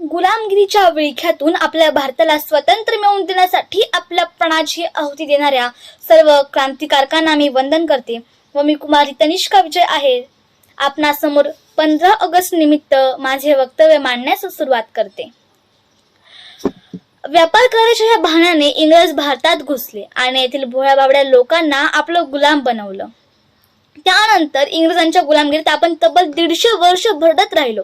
गुलामगिरीच्या विळख्यातून आपल्या भारताला स्वतंत्र मिळवून देण्यासाठी आपल्या प्राणाची आहुती देणाऱ्या सर्व क्रांतिकारकांना मी वंदन करते व मी कुमारी तनिष्का विजय आहे. आपणासमोर पंधरा ऑगस्ट निमित्त माझे वक्तव्य मांडण्यास सुरुवात करते. व्यापार करायच्या या बहाण्याने इंग्रज भारतात घुसले आणि येथील भोळ्या बाबड्या लोकांना आपलं गुलाम बनवलं. त्यानंतर इंग्रजांच्या गुलामगिरीत आपण तब्बल दीडशे वर्ष भरडत राहिलो.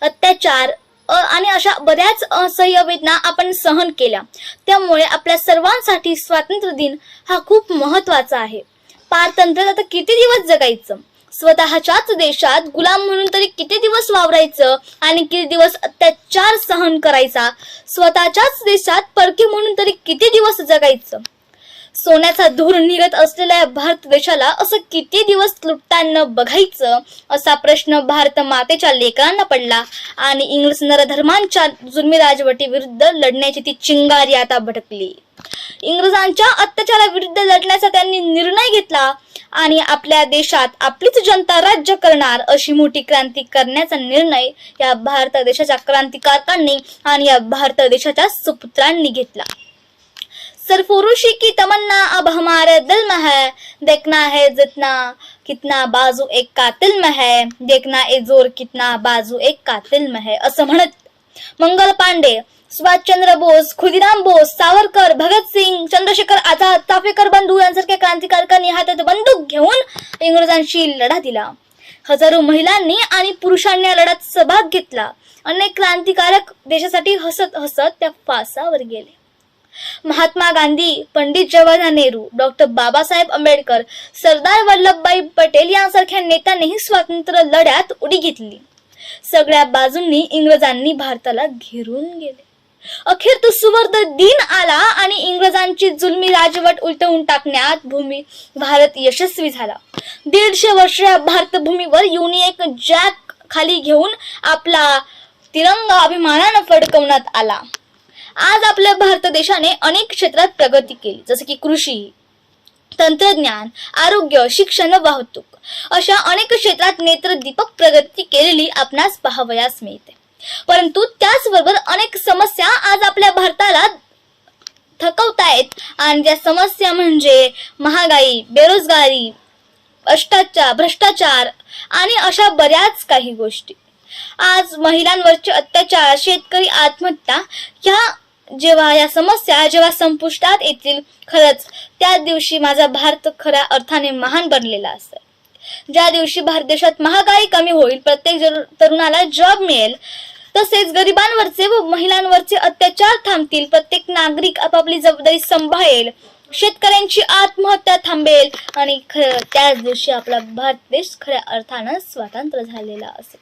अत्याचार आणि अशा बऱ्याच असह्य वेदना आपण सहन केल्या. त्यामुळे आपल्या सर्वांसाठी स्वातंत्र्य दिन हा खूप महत्त्वाचा आहे. पारतंत्र्यात आता किती दिवस जगायचं? स्वतःच्याच देशात गुलाम म्हणून तरी किती दिवस वावरायचं? आणि किती दिवस अत्याचार सहन करायचा? स्वतःच्याच देशात परकी म्हणून तरी किती दिवस जगायचं? सोन्याचा धूर निघत असलेल्या भारत देशाला असं किती दिवस लुटताना बघायचं असा प्रश्न भारत मातेच्या लेकरांना पडला. आणि इंग्रज नरधर्मांच्या जुलमी राजवटी विरुद्ध लढण्याची ती चिंगारी आता भटकली इंग्रजांच्या अत्याचाराविरुद्ध लढण्याचा त्यांनी निर्णय घेतला आणि आपल्या देशात आपलीच जनता राज्य करणार अशी मोठी क्रांती करण्याचा निर्णय या भारत देशाच्या क्रांतिकारकांनी आणि या भारत देशाच्या सुपुत्रांनी घेतला. सरफरोशी की तमन्ना अब हमारे दिल में है। देखना है जितना कितना बाजू एक कातिल में है। देखना ए जोर कितना बाजू एक कातिल में है। असं म्हणत मंगल पांडे सुभाषचंद्र बोस खुदिराम बोस सावरकर भगतसिंग चंद्रशेखर आझाद चाफेकर बंधू यांसारख्या क्रांतिकारकांनी हातात बंदूक घेऊन इंग्रजांशी लढा दिला. हजारो महिलांनी आणि पुरुषांनी या लढ्यात सहभाग घेतला. अनेक क्रांतिकारक देशासाठी हसत हसत त्या फासावर गेले. महात्मा गांधी पंडित जवाहरलाल नेहरू डॉक्टर बाबासाहेब आंबेडकर सरदार वल्लभभाई पटेल यांसारख्या नेत्यांनीही स्वातंत्र्य लढ्यात उडी घेतली. सगळ्या बाजूंनी इंग्रजांनी भारताला घेरून गेले. अखेर तो सुवर्ण दिन आला आणि इंग्रजांची जुलमी राजवट उलटवून टाकण्यात भूमी भारत यशस्वी झाला. दीडशे वर्ष भारतभूमीवर भारतभूमीवर युनियक जॅक खाली घेऊन आपला तिरंगा अभिमानानं फडकवण्यात आला. आज आपल्या भारत देशाने अनेक क्षेत्रात प्रगती केली जसे की कृषी तंत्रज्ञान आरोग्य शिक्षण वाहतूक. अशा अनेक क्षेत्रात नेत्रदीपक प्रगती केलेली आपणास पाहावयास मिळते. परंतु त्याचबरोबर अनेक समस्या आज आपल्या भारताला थकवतायत. आणि त्या समस्या म्हणजे महागाई बेरोजगारी भ्रष्टाचार भ्रष्टाचार आणि अशा बऱ्याच काही गोष्टी. आज महिलांवरचे अत्याचार शेतकरी आत्महत्या ह्या जेव्हा या समस्या जेव्हा संपुष्टात येतील खरंच त्या दिवशी माझा भारत खऱ्या अर्थाने महान बनलेला असेल. ज्या दिवशी भारत देशात महागाई कमी होईल प्रत्येक तरुणाला जॉब मिळेल तसेच गरिबांवरचे व महिलांवरचे अत्याचार थांबतील प्रत्येक नागरिक आपापली जबाबदारी सांभाळेल शेतकऱ्यांची आत्महत्या थांबेल आणि खरं त्याच दिवशी आपला भारत देश खऱ्या अर्थानं स्वातंत्र्य झालेला असेल.